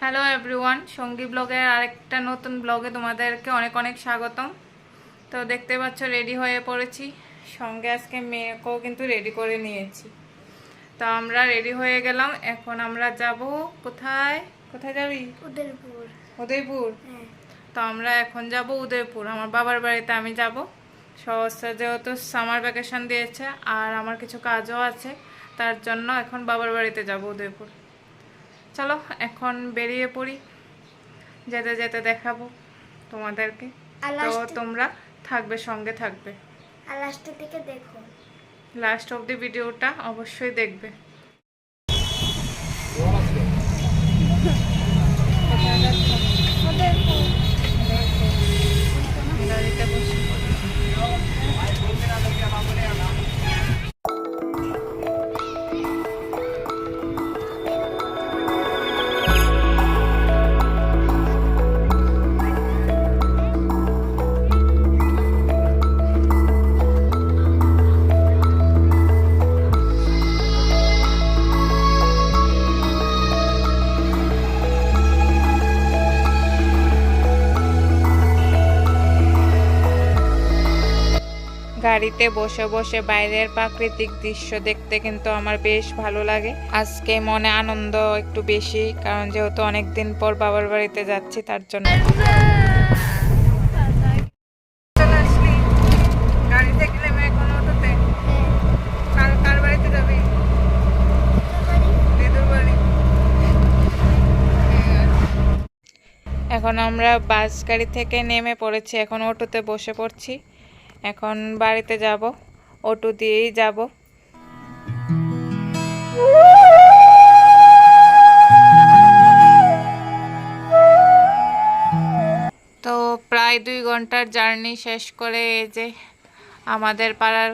Hello everyone সঙ্গী ব্লগের আরেকটা নতুন ব্লগে তোমাদেরকে অনেক অনেক স্বাগতম। তো দেখতে পাচ্ছ রেডি হয়ে পড়েছি। সঙ্গে আজকে মেয়েকেও কিন্তু রেডি করে নিয়েছি। তো আমরা রেডি হয়ে গেলাম এখন আমরা যাব কোথায়? কোথায় যাবি? উদয়পুর। উদয়পুর? হ্যাঁ। তো আমরা এখন যাব উদয়পুর আমার বাবার বাড়িতে আমি যাব। সহস্রা যেহেতু সামার ভ্যাকেশন দিয়েছে আর আমার কিছু কাজও আছে তার জন্য এখন বাবার বাড়িতে যাব উদয়পুর। চলো এখন বেরিয়ে পড়ি। যেতে যেতে দেখাবো তোমাদেরকে। তো তোমরা থাকবে সঙ্গে থাকবে। আর লাস্টের দিকে দেখো। লাস্ট অব দি ভিডিওটা অবশ্যই দেখবে। গাড়িতে বসে বসে বাইরের প্রাকৃতিক দৃশ্য দেখতে কিন্তু আমার বেশ ভালো লাগে। আজকে মনে আনন্দ একটু বেশি কারণ যেহেতু অনেকদিন পর বাবার বাড়িতে যাচ্ছি তার জন্য। বাড়িতে এখন আমরা বাস গাড়ি থেকে নেমে পড়েছি এখন অটোতে বসে পড়ছি। এখন বাড়িতে যাব অটো দিয়েই যাব। তো প্রায় দুই ঘণ্টার জার্নি শেষ করে এই যে আমাদের পাড়ার,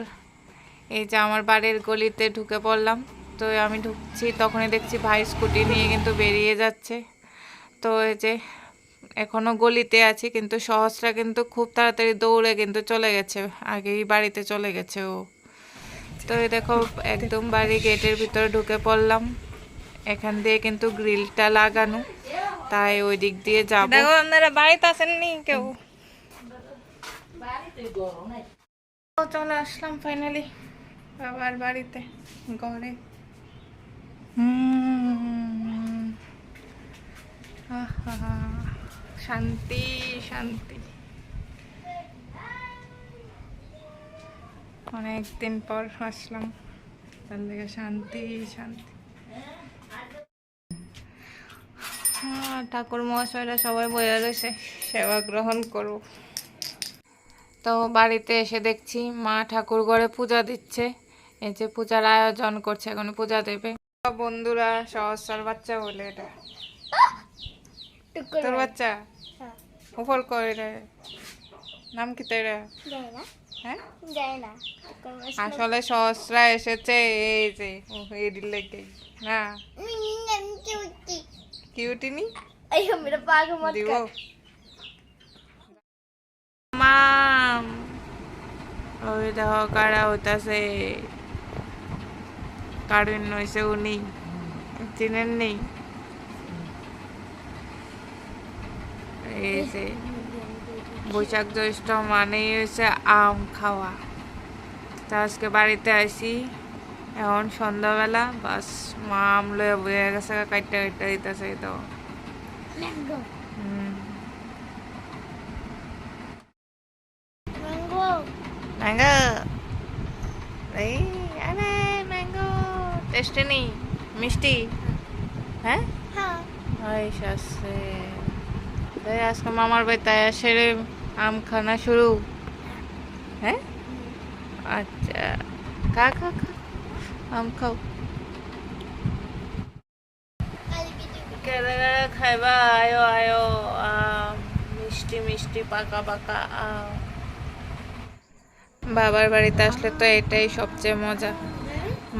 এই যে আমার বাড়ির গলিতে ঢুকে পড়লাম। তো আমি ঢুকছি, তখনই দেখছি ভাই স্কুটি নিয়ে কিন্তু বেরিয়ে যাচ্ছে। তো এই যে এখনও গলিতে আছি কিন্তু সহজটা কিন্তু খুব তাড়াতাড়ি দৌড়ে কিন্তু চলে গেছে আগেই বাড়িতে চলে গেছে ও। তো দেখো একদম বাড়ি গেটের ভিতরে ঢুকে পড়লাম এখান দিয়ে কিন্তু গ্রিলটা লাগানো তাই ওই দিক দিয়ে যাব। দেখো আপনারা বাড়িতে আসেননি কেউ? চলে আসলাম ফাইনালি বাবার বাড়িতে ঘরে। হুম। আহা, শান্তি শান্তি। অনেক দিন পর আসলাম। তার লেগে শান্তি শান্তি। হ্যাঁ ঠাকুর মহাশয়রা সবাই বয়ে রয়েছে, সেবা গ্রহণ করব তো বাড়িতে এসে দেখছি মা ঠাকুর ঘরে পূজা দিচ্ছে। এই যে পূজার আয়োজন করছে, এখন পূজা দেবে। বন্ধুরা, সহস্রার বাচ্চা বলে এটা। তোর বাচ্চা? উপর করে রে। নাম কি তাই রে হ্যাঁ? আসলে? সহসরা এসেছে এই যে এডির লেগে। না। কিউটিনি মাম। ওই হইতাছে? কারণ হইছে উনি। চিনেন নেই এই যে বৈশাখ জ্যৈষ্ঠ মানেই হচ্ছে আম খাওয়া। তা আজকে বাড়িতে আসি এখন সন্ধ্যাবেলা বাস মা আম লয়ে বয়ে গেছে কাটতে কাটতে দিতেছে তো। এই আরে মিষ্টি? হ্যাঁ? হ্যাঁ। শাস্ত্রে তাই আজকে মামার বাড়িতে সেরে আম খানা শুরু। হ্যাঁ? আচ্ছা। খা খা খা। আম খাও। কেড়ে খাইবা? আয়ো আয়ো। মিষ্টি মিষ্টি, পাকা পাকা বাবার বাড়িতে আসলে তো এটাই সবচেয়ে মজা।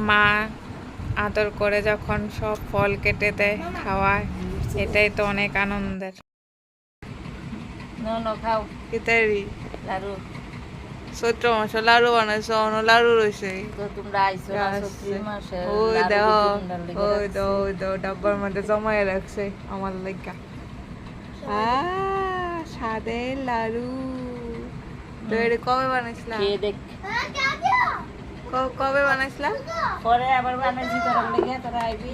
মা আদর করে যখন সব ফল কেটে দেয় খাওয়ায়, এটাই তো অনেক আনন্দের। No, no, খাও ইতারি লাড়ু চৈত্র মাসে লাড়ু বানাইছো অন্য লাড়ু রয়েছে তো তোমরা আইছো না সত্যি মাসে ওই দাও ওই। দাও ওই দাও ডাব্বার মধ্যে জমাই রাখছে আমার লেগা সাদের লাড়ু তো এটা কবে বানাইছিলাম দেখ কবে বানাইছিলাম পরে আবার বানাইছি তোরা লেগে তোরা আইবি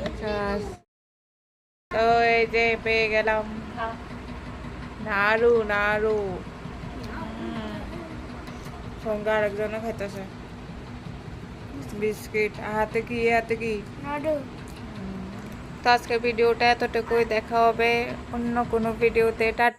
তো এই যে পেয়ে গেলাম নাড়ু নাড়ু। সঙ্গে আরেকজনে খাইতেছে। বিস্কিট। হাতে কি হাতে কি? তো আজকে ভিডিওটা এতটুকুই। দেখা হবে অন্য কোনো ভিডিওতে। টাটা।